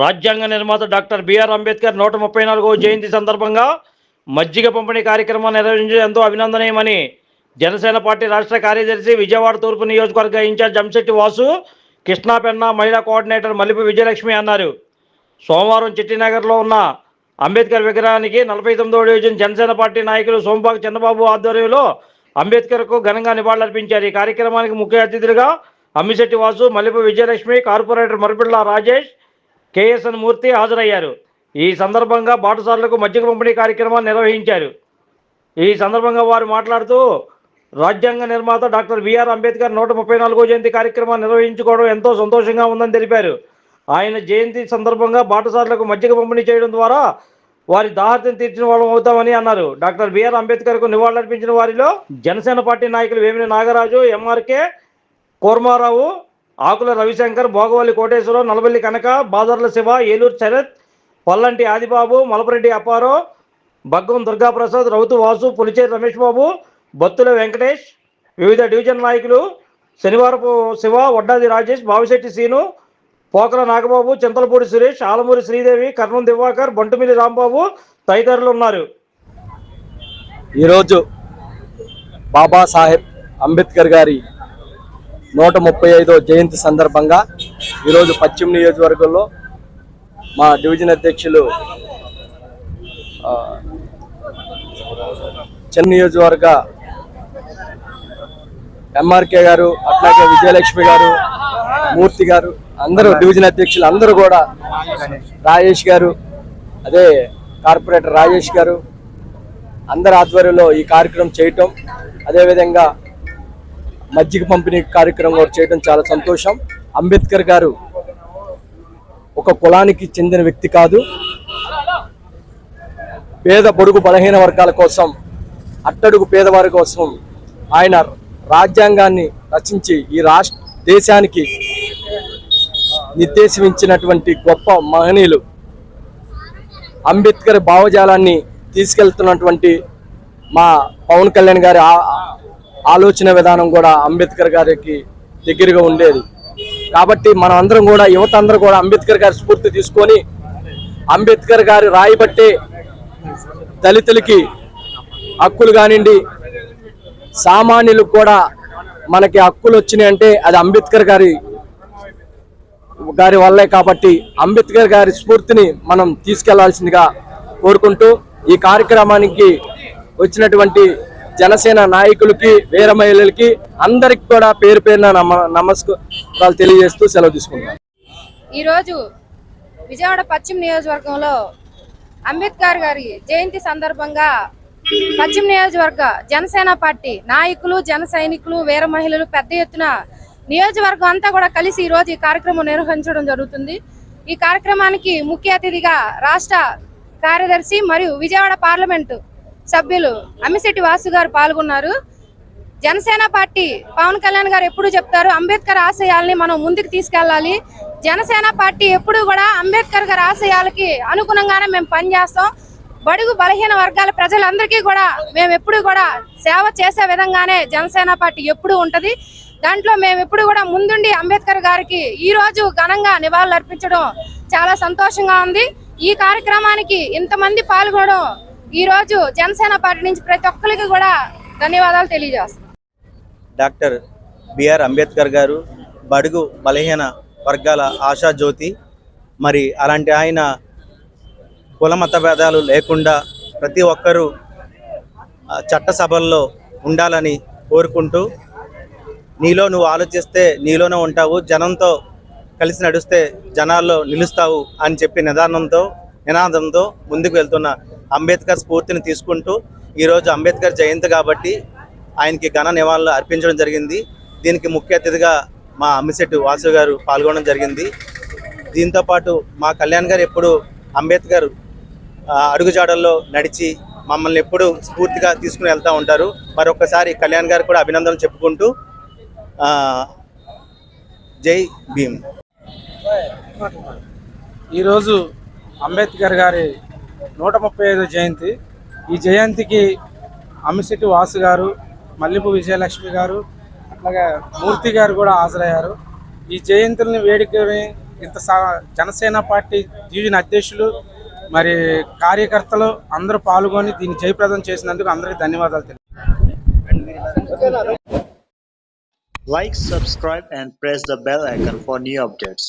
రాజ్యాంగ నిర్మాత doctor BR Ambedkar నూట ముప్పై నాలుగవ జయంతి సందర్భంగా మజ్జిగ పంపిణీ కార్యక్రమం నిర్వహించడం ఎంతో అభినందనీయమని జనసేన పార్టీ రాష్ట్ర కార్యదర్శి విజయవాడ తూర్పు నియోజకవర్గ ఇన్ఛార్జ్ జంశెట్టి వాసు కృష్ణాపెన్న మహిళా కోఆర్డినేటర్ మల్లిపి విజయలక్ష్మి అన్నారు. సోమవారం చిట్టినగర్లో ఉన్న అంబేద్కర్ విగ్రహానికి నలభై తొమ్మిదో డివిజన్ జనసేన పార్టీ నాయకులు సోంపాకు చంద్రబాబు ఆధ్వర్యంలో అంబేద్కర్కు ఘనంగా నివాళులర్పించారు. ఈ కార్యక్రమానికి ముఖ్య అతిథులుగా Ammisetti Vasu Mallipi Vijayalakshmi corporator Maripilla Rajesh K S N Murthy హాజరయ్యారు. ఈ సందర్భంగా బాటసార్లకు మజ్జిగ పంపిణీ కార్యక్రమాన్ని నిర్వహించారు. ఈ సందర్భంగా వారు మాట్లాడుతూ రాజ్యాంగ నిర్మాత డాక్టర్ బిఆర్ అంబేద్కర్ నూట ముప్పై నాలుగో జయంతి కార్యక్రమాన్ని నిర్వహించుకోవడం ఎంతో సంతోషంగా ఉందని తెలిపారు. ఆయన జయంతి సందర్భంగా బాటసార్లకు మజ్జిగ పంపిణీ చేయడం ద్వారా వారి దాహత్యం తీర్చిన వాళ్ళం అవుతామని అన్నారు. డాక్టర్ బిఆర్ అంబేద్కర్కు నివాళులర్పించిన వారిలో జనసేన పార్టీ నాయకులు వేమిని నాగరాజు ఎంఆర్కే కోర్మారావు ఆకుల రవిశంకర్ భోగవల్లి కోటేశ్వరరావు నలబల్లి కనక బాదర్ల శివ ఏలూరు శరత్ పల్లంటి ఆదిబాబు మలపరెడ్డి అప్పారావు భగ్గం దుర్గాప్రసాద్ రౌతు వాసు పులిచేరి రమేష్ బాబు బత్తుల వెంకటేష్ వివిధ డివిజన్ నాయకులు శనివారపు శివ వడ్డాది రాజేష్ బావిశెట్టి సీను పోకల నాగబాబు చింతలపూడి సురేష్ ఆలమూరి శ్రీదేవి కర్ణం దివాకర్ బంటుమిల్లి రాంబాబు తదితరులు ఉన్నారు. ఈరోజు బాబాసాహెబ్ అంబేద్కర్ గారి నూట ముప్పై ఐదో జయంతి సందర్భంగా ఈరోజు పశ్చిమ నియోజకవర్గంలో మా డివిజన్ అధ్యక్షులు చెన్న నియోజకవర్గ ఎంఆర్కే గారు అట్లాగే విజయలక్ష్మి గారు మూర్తి గారు అందరూ డివిజన్ అధ్యక్షులు అందరూ కూడా రాజేష్ గారు అదే కార్పొరేటర్ రాజేష్ గారు అందరి ఆధ్వర్యంలో ఈ కార్యక్రమం చేయటం అదేవిధంగా మజ్జిగ పంపిణీ కార్యక్రమం కూడా చేయడం చాలా సంతోషం. అంబేద్కర్ గారు ఒక కులానికి చెందిన వ్యక్తి కాదు. పేద పొడుగు బలహీన వర్గాల కోసం అట్టడుగు పేదవారి కోసం ఆయన రాజ్యాంగాన్ని రచించి ఈ రాష్ట్ర దేశానికి నిర్దేశించినటువంటి గొప్ప మహనీయులు అంబేద్కర్ భావజాలాన్ని తీసుకెళ్తున్నటువంటి మా పవన్ కళ్యాణ్ గారి ఆలోచన విధానం కూడా అంబేద్కర్ గారికి దగ్గరగా ఉండేది. కాబట్టి మనం అందరం కూడా యువత అందరూ కూడా అంబేద్కర్ గారి స్ఫూర్తి తీసుకొని అంబేద్కర్ గారి రాయబట్టే దళితులకి హక్కులు కానివ్వండి సామాన్యులకు కూడా మనకి హక్కులు వచ్చినాయి అంటే అది అంబేద్కర్ గారి గారి వల్లే కాబట్టి అంబేద్కర్ గారి స్ఫూర్తిని మనం తీసుకెళ్ళాల్సిందిగా కోరుకుంటూ ఈ కార్యక్రమానికి వచ్చినటువంటి జనసేన నాయకులకి వీర మహిళలకి అందరికి కూడా పేరు పేరున నమ నమస్కారాలు తెలియజేస్తూ సెలవు తీసుకుంటాం ఈరోజు విజయవాడ పశ్చిమ నియోజకవర్గంలో అంబేద్కర్ గారి జయంతి సందర్భంగా పశ్చిమ నియోజకవర్గ జనసేన పార్టీ నాయకులు జన సైనికులు వీర మహిళలు పెద్ద ఎత్తున నియోజకవర్గం అంతా కూడా కలిసి ఈ రోజు ఈ కార్యక్రమం నిర్వహించడం జరుగుతుంది. ఈ కార్యక్రమానికి ముఖ్య అతిథిగా రాష్ట్ర కార్యదర్శి మరియు విజయవాడ పార్లమెంటు సభ్యులు అమ్మిశెట్టి వాసు గారు పాల్గొన్నారు. జనసేన పార్టీ పవన్ కళ్యాణ్ గారు ఎప్పుడు చెప్తారు అంబేద్కర్ ఆశయాల్ని మనం ముందుకు తీసుకెళ్ళాలి. జనసేన పార్టీ ఎప్పుడు కూడా అంబేద్కర్ గారి ఆశయాలకి అనుగుణంగానే మేము పనిచేస్తాం. బడుగు బలహీన వర్గాల ప్రజలందరికీ కూడా మేము ఎప్పుడు కూడా సేవ చేసే విధంగానే జనసేన పార్టీ ఎప్పుడు ఉంటుంది. దాంట్లో మేము ఎప్పుడు కూడా ముందుండి అంబేద్కర్ గారికి ఈ రోజు ఘనంగా నివాళులు అర్పించడం చాలా సంతోషంగా ఉంది. ఈ కార్యక్రమానికి ఇంతమంది పాల్గొనడం ఈ రోజు జనసేన పార్టీ నుంచి ప్రతి ఒక్కరికి కూడా ధన్యవాదాలు తెలియజేస్తాం. డాక్టర్ బిఆర్ అంబేద్కర్ గారు బడుగు బలహీన వర్గాల ఆశా జ్యోతి. మరి అలాంటి ఆయన కుల మత భేదాలు లేకుండా ప్రతి ఒక్కరూ చట్టసభల్లో ఉండాలని కోరుకుంటూ నీలో నువ్వు ఆలోచిస్తే నీలోనే ఉంటావు జనంతో కలిసి నడుస్తే జనాల్లో నిలుస్తావు అని చెప్పి నిదానంతో నినాదంతో ముందుకు వెళ్తున్న అంబేద్కర్ స్ఫూర్తిని తీసుకుంటూ ఈరోజు అంబేద్కర్ జయంతి కాబట్టి ఆయనకి ఘన నివాళులు అర్పించడం జరిగింది. దీనికి ముఖ్య అతిథిగా మా అమ్మిశెట్టి వాసు గారు పాల్గొనడం జరిగింది. దీంతో పాటు మా కళ్యాణ్ గారు ఎప్పుడు అంబేద్కర్ అడుగుజాడల్లో నడిచి మమ్మల్ని ఎప్పుడు స్ఫూర్తిగా తీసుకుని వెళ్తూ ఉంటారు. మరొకసారి కళ్యాణ్ గారు కూడా అభినందనలు చెప్పుకుంటూ జై భీమ్. ఈరోజు అంబేద్కర్ గారి నూట ముప్పై ఐదు జయంతి. ఈ జయంతికి అమ్మిశెట్టి వాసు గారు మల్లెపు విజయలక్ష్మి గారు అట్లాగే మూర్తి గారు కూడా హాజరయ్యారు. ఈ జయంతుల్ని వేడుకని ఇంత జనసేన పార్టీ డివిజన్ అధ్యక్షులు మరి కార్యకర్తలు అందరూ పాల్గొని దీన్ని జయప్రదం చేసినందుకు అందరికీ ధన్యవాదాలు తెలియదు like subscribe and press the bell icon for new updates